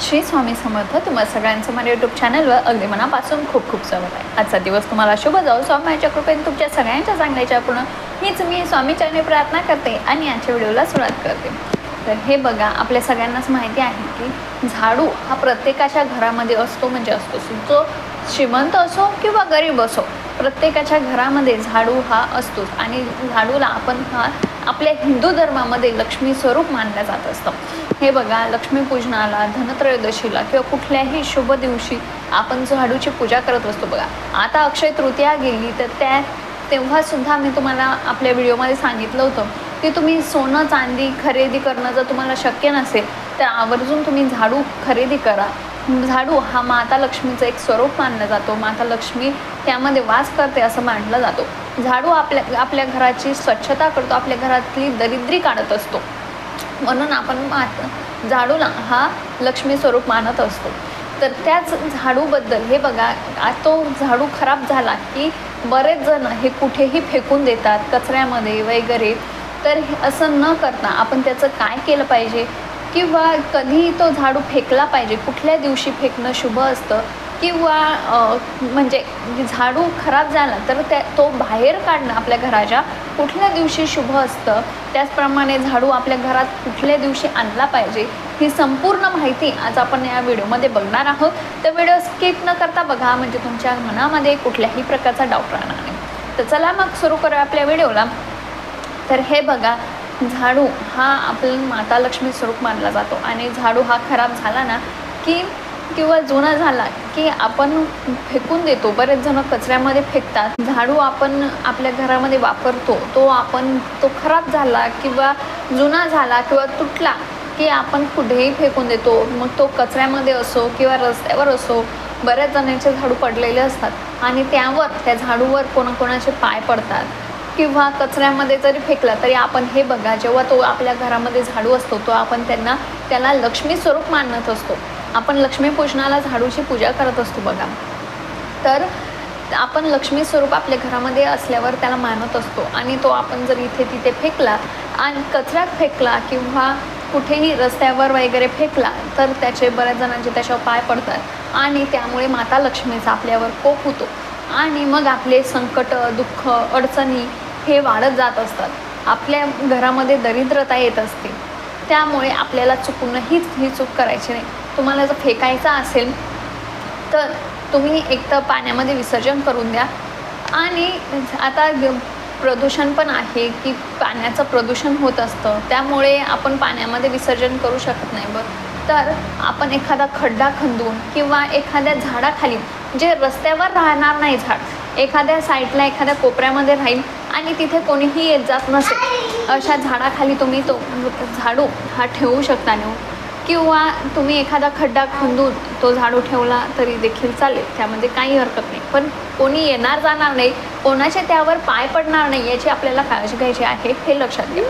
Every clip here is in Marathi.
श्री स्वामी समर्थ. तुम्हाला सगळ्यांचं माझ्या यूट्यूब चॅनलवर अगदी मनापासून खूप खूप स्वागत आहे. आजचा दिवस तुम्हाला शुभ जाऊ. स्वामीच्या कृपेने तुमच्या सगळ्यांच्या चांगल्याच्या पूर्ण हीच मी स्वामीच्याने प्रार्थना करते आणि आजच्या व्हिडिओला सुरुवात करते. तर हे बघा आपल्या सगळ्यांनाच माहिती आहे की झाडू हा प्रत्येकाच्या घरामध्ये असतो म्हणजे असतो. जो श्रीमंत असो किंवा गरीब असो प्रत्येकाच्या घरामध्ये झाडू हा असतोच. आणि झाडूला आपण हा आपल्या हिंदू धर्मामध्ये लक्ष्मी स्वरूप मानलं जात असतं. हे बघा लक्ष्मीपूजनाला धनत्रयोदशीला किंवा कुठल्याही शुभ दिवशी आपण झाडूची पूजा करत असतो बघा. आता अक्षय तृतीया गेली तर त्या तेव्हासुद्धा मी तुम्हाला आपल्या व्हिडिओमध्ये सांगितलं होतं की तुम्ही सोनं चांदी खरेदी करणं जर तुम्हाला शक्य नसेल तर आवर्जून तुम्ही झाडू खरेदी करा. झाडू हा माता लक्ष्मीचं एक स्वरूप मानला जातो. माता लक्ष्मी त्यामध्ये वास करते असं मानलं जातो. झाडू आपल्या आपल्या घराची स्वच्छता करतो आपल्या घरातली दरिद्री काढत असतो. म्हणून आपण मात झाडूला हा लक्ष्मी स्वरूप मानत असतो. तर त्याच झाडूबद्दल हे बघा तो झाडू खराब झाला की बरेच जण हे कुठेही फेकून देतात कचऱ्यामध्ये वगैरे. तर हे असं न करता आपण त्याचं काय केलं पाहिजे? किंवा कधी तो झाडू फेकला पाहिजे कुठल्या दिवशी फेकणं शुभ असतं किंवा म्हणजे झाडू खराब झाला तर त्या तो बाहेर काढणं आपल्या घराच्या कुठल्या दिवशी शुभ असतं त्याचप्रमाणे झाडू आपल्या घरात कुठल्या दिवशी आणला पाहिजे ही संपूर्ण माहिती आज आपण या व्हिडिओमध्ये बघणार आहोत. तर व्हिडिओ स्किप न करता बघा म्हणजे तुमच्या मनामध्ये कुठल्याही प्रकारचा डाऊट राहणार नाही. तर चला मग सुरू करूया आपल्या व्हिडिओला. तर हे बघा झाडू हा आपण माता लक्ष्मी स्वरूप मानला जातो. आणि झाडू हा खराब झाला ना की किंवा जुना झाला की आपण फेकून देतो. बरेच जण कचऱ्यामध्ये फेकतात. झाडू आपण आपल्या घरामध्ये वापरतो. तो आपण तो खराब झाला किंवा जुना झाला किंवा तुटला की आपण कुठेही फेकून देतो. मग तो कचऱ्यामध्ये असो किंवा रस्त्यावर असो बऱ्याच जणांचे झाडू पडलेले असतात. आणि त्यावर त्या झाडूवर कोणाकोणाचे पाय पडतात. किंवा कचऱ्यामध्ये जरी फेकला तरी आपण हे बघा जेव्हा तो आपल्या घरामध्ये झाडू असतो तो आपण त्यांना त्याला लक्ष्मी स्वरूप मानत असतो. आपण लक्ष्मीपूजनाला झाडूची पूजा करत असतो बघा. तर आपण लक्ष्मी स्वरूप आपल्या घरामध्ये असल्यावर त्याला मानत असतो. आणि तो आपण जर इथे तिथे फेकला आणि कचऱ्यात फेकला किंवा कुठेही रस्त्यावर वगैरे फेकला तर त्याचे बऱ्याच जणांचे त्याच्यावर पाय पडतात आणि त्यामुळे माता लक्ष्मीचा आपल्यावर कोप होतो. आणि मग आपले संकट दुःख अडचणी हे वाढत जात असतात. आपल्या घरामध्ये दरिद्रता येत असते. त्यामुळे आपल्याला चुकूनही ही चूक करायची नाही. तुम्हाला जर फेकायचा असेल तर तुम्ही एक तर पाण्यामध्ये विसर्जन करून द्या. आणि आता प्रदूषण पण आहे की पाण्याचं प्रदूषण होत असतं. त्यामुळे आपण पाण्यामध्ये विसर्जन करू शकत नाही बरं. तर आपण एखादा खड्डा खंदून किंवा एखाद्या झाडाखाली जे रस्त्यावर राहणार नाही झाड एखाद्या साईडला एखाद्या कोपऱ्यामध्ये राहील आणि तिथे कोणीही येत जात नसेल अशा झाडाखाली तुम्ही तो झाडू हा ठेवू शकता नेऊ किंवा तुम्ही एखादा खड्डा खंदून तो झाडू ठेवला तरी देखील चालेल. त्यामध्ये काही हरकत नाही. पण कोणी येणार जाणार नाही कोणाचे त्यावर पाय पडणार नाही याची आपल्याला काळजी घ्यायची आहे हे लक्षात घ्या.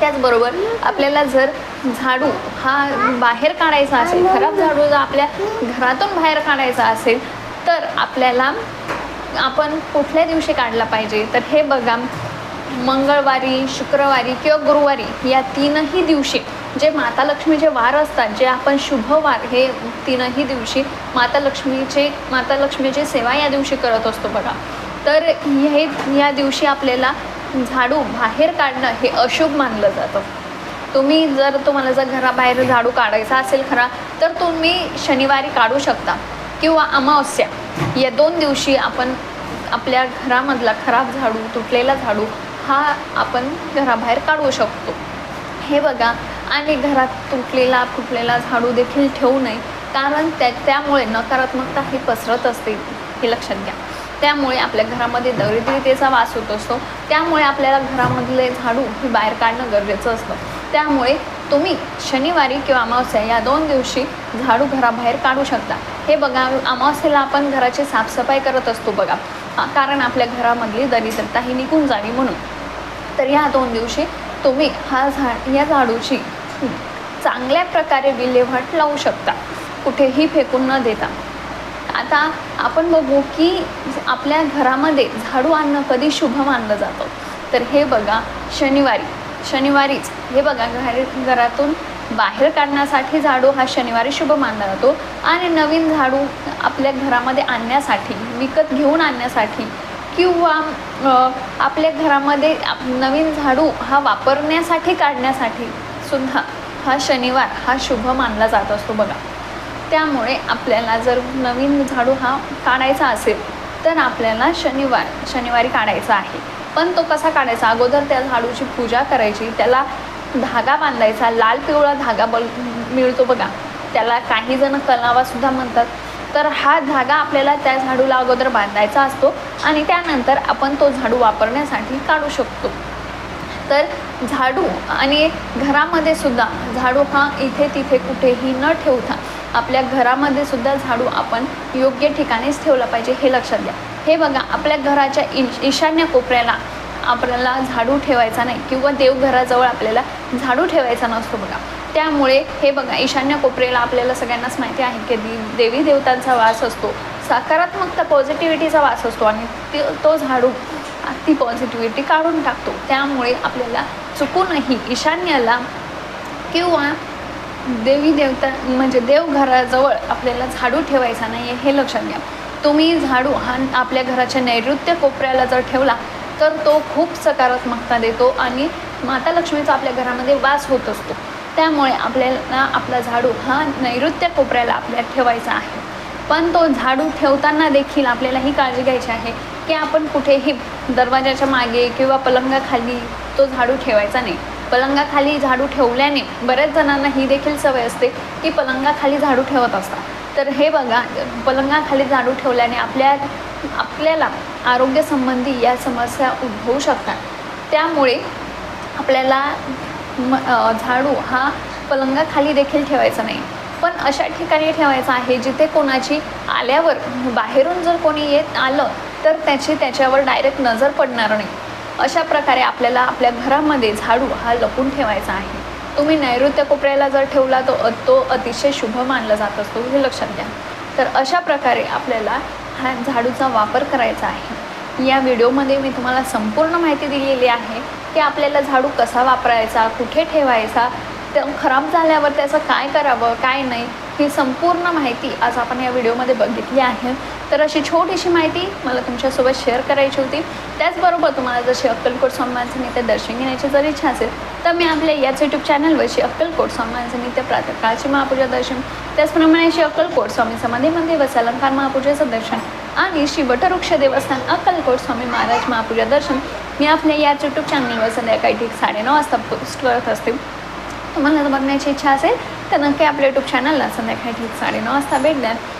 त्याचबरोबर आपल्याला जर झाडू हा बाहेर काढायचा असेल खराब झाडू जर आपल्या घरातून बाहेर काढायचा असेल तर आपल्याला आपण कुठल्या दिवशी काढला पाहिजे? तर हे बघा मंगळवारी शुक्रवारी किंवा गुरुवारी या तीनही दिवशी जे माता लक्ष्मीचे वार असतात जे आपण शुभ वार हे तीनही दिवशी माता लक्ष्मीचे माता लक्ष्मीची सेवा या दिवशी करत असतो बघा. तर हे या दिवशी आपल्याला झाडू बाहेर काढणं हे अशुभ मानलं जातं. तुम्ही जर तुम्हाला जर घराबाहेर झाडू काढायचा असेल खरा तर तुम्ही शनिवारी काढू शकता किंवा अमावस्या. या दोन दिवशी आपण आपल्या घरामधला खराब झाडू तुटलेला झाडू हा आपण घराबाहेर काढू शकतो. हे बघा आणि घरात तुटलेला फुटलेला झाडू देखील ठेवू नये कारण त्या त्यामुळे नकारात्मकता ही पसरत असते हे लक्षात घ्या. त्यामुळे आपल्या घरामध्ये दरिद्रतेचा वास होत असतो त्यामुळे आपल्याला घरामधले झाडू हे बाहेर काढणं गरजेचं असतं. त्यामुळे तुम्ही शनिवारी किंवा अमावस्या या दोन दिवशी झाडू घराबाहेर काढू शकता. हे बघा अमावस्येला आपण घराची साफसफाई करत असतो बघा. कारण आपल्या घरामधली दरिद्रता ही निघून जावी म्हणून. तर या दोन दिवशी तुम्ही हा झाड या झाडूची चांगल्या प्रकारे विल्हेवाट लावू शकता. कुठेही फेकून न देता. आता आपण बघू की आपल्या घरामध्ये झाडू आणणं कधी शुभ मानलं जातं. तर हे बघा शनिवारी शनिवारीच. हे बघा घर घरातून बाहेर काढण्यासाठी झाडू हा शनिवारी शुभ मानला जातो. आणि नवीन झाडू आपल्या घरामध्ये आणण्यासाठी विकत घेऊन आणण्यासाठी किंवा आपल्या घरामध्ये आप- नवीन झाडू हा वापरण्यासाठी काढण्यासाठी सुद्धा हा शनिवार हा शुभ मानला जात असतो बघा. त्यामुळे आपल्याला जर नवीन झाडू हा काढायचा असेल तर आपल्याला शनिवार शनिवारी काढायचा आहे. पण तो कसा काढायचा? अगोदर त्या झाडूची पूजा करायची त्याला धागा बांधायचा लाल पिवळा धागा बल मिळतो बघा. त्याला काही जण कलावासुद्धा म्हणतात. तर हा धागा आपल्याला त्या झाडूला अगोदर बांधायचा असतो आणि त्यानंतर आपण तो झाडू वापरण्यासाठी काढू शकतो. तर झाडू आणि घरामध्ये सुद्धा झाडू हा इथे तिथे कुठेही न ठेवता आपल्या घरामध्ये सुद्धा झाडू आपण योग्य ठिकाणीच ठेवला पाहिजे हे लक्षात द्या हे बघा आपल्या घराच्या ईश ईशान्य कोपऱ्याला आपल्याला झाडू ठेवायचा नाही किंवा देवघराजवळ आपल्याला झाडू ठेवायचा नसतो बघा. त्यामुळे हे बघा ईशान्य कोपऱ्याला आपल्याला सगळ्यांनाच माहिती आहे की दे- देवी देवतांचा वास असतो सकारात्मकता पॉझिटिव्हिटीचा वास असतो आणि तो झाडू ती पॉझिटिव्हिटी काढून टाकतो. त्यामुळे आपल्याला चुकूनही ईशान्याला किंवा देवी देवता म्हणजे देवघराजवळ आपल्याला झाडू ठेवायचा नाही आहे हे लक्षात घ्या. तुम्ही झाडू हा आपल्या घराच्या नैऋत्य कोपऱ्याला जर ठेवला तर तो खूप सकारात्मकता देतो आणि माता लक्ष्मीचा आपल्या घरामध्ये वास होत असतो. त्यामुळे आपल्याला आपला झाडू हा नैऋत्य कोपऱ्याला आपल्या ठेवायचा आहे. पण तो झाडू ठेवताना देखील आपल्याला ही काळजी घ्यायची आहे की आपण कुठेही दरवाजाच्या मागे किंवा पलंगाखाली तो झाडू ठेवायचा नाही. पलंगाखाली झाडू ठेवल्याने बऱ्याच जणांना ही देखील सवय असते की पलंगाखाली झाडू ठेवत असतात. तर हे बघा पलंगाखाली झाडू ठेवल्याने आपल्या आपल्याला आरोग्यसंबंधी या समस्या उद्भवू शकतात. त्यामुळे आपल्याला म झाडू हा पलंगाखाली देखील ठेवायचा नाही. पण अशा ठिकाणी ठेवायचा आहे जिथे कोणाची आल्यावर बाहेरून जर कोणी येत आलं तर त्याची त्याच्यावर डायरेक्ट नजर पडणार नाही. अशा प्रकारे आपल्याला आपल्या घरामध्ये झाडू हा लपून ठेवायचा आहे. तुम्ही नैऋत्य कोपऱ्याला जर ठेवला तो तो अतिशय शुभ मानला जात असतो हे लक्षात घ्या. तर अशा प्रकारे आपल्याला हा झाडूचा वापर करायचा आहे. या व्हिडिओमध्ये मी तुम्हाला संपूर्ण माहिती दिलेली आहे की आपल्याला झाडू कसा वापरायचा कुठे ठेवायचा तर खराब झाल्यावर त्याचं काय करावं काय नाही ही संपूर्ण माहिती आज आपण या व्हिडिओमध्ये बघितली आहे. तर अशी छोटीशी माहिती मला तुमच्यासोबत शेअर करायची होती. त्याचबरोबर तुम्हाला जशी अक्कलकोट स्वामी ते दर्शन घेण्याची जर इच्छा असेल तर मी आपल्या याच यूट्यूब चॅनलवरची अक्कलकोट स्वामी नित्य प्रातकाळची महापूजा दर्शन त्याचप्रमाणे श्री अक्कलकोट स्वामी समाधी मंदिर व अलंकार महापूजेचं दर्शन आणि श्री वटवृक्ष देवस्थान अक्कलकोट स्वामी महाराज महापूजा दर्शन मी आपल्या याच यूट्यूब चॅनलवर संध्याकाळी ठीक साडेनऊ वाजता पोस्ट करत असते. तुम्हाला जर बघण्याची इच्छा असेल तर नक्की आपल्या यूट्यूब चॅनलला संध्याकाळी ठीक साडेनऊ वाजता भेट द्या.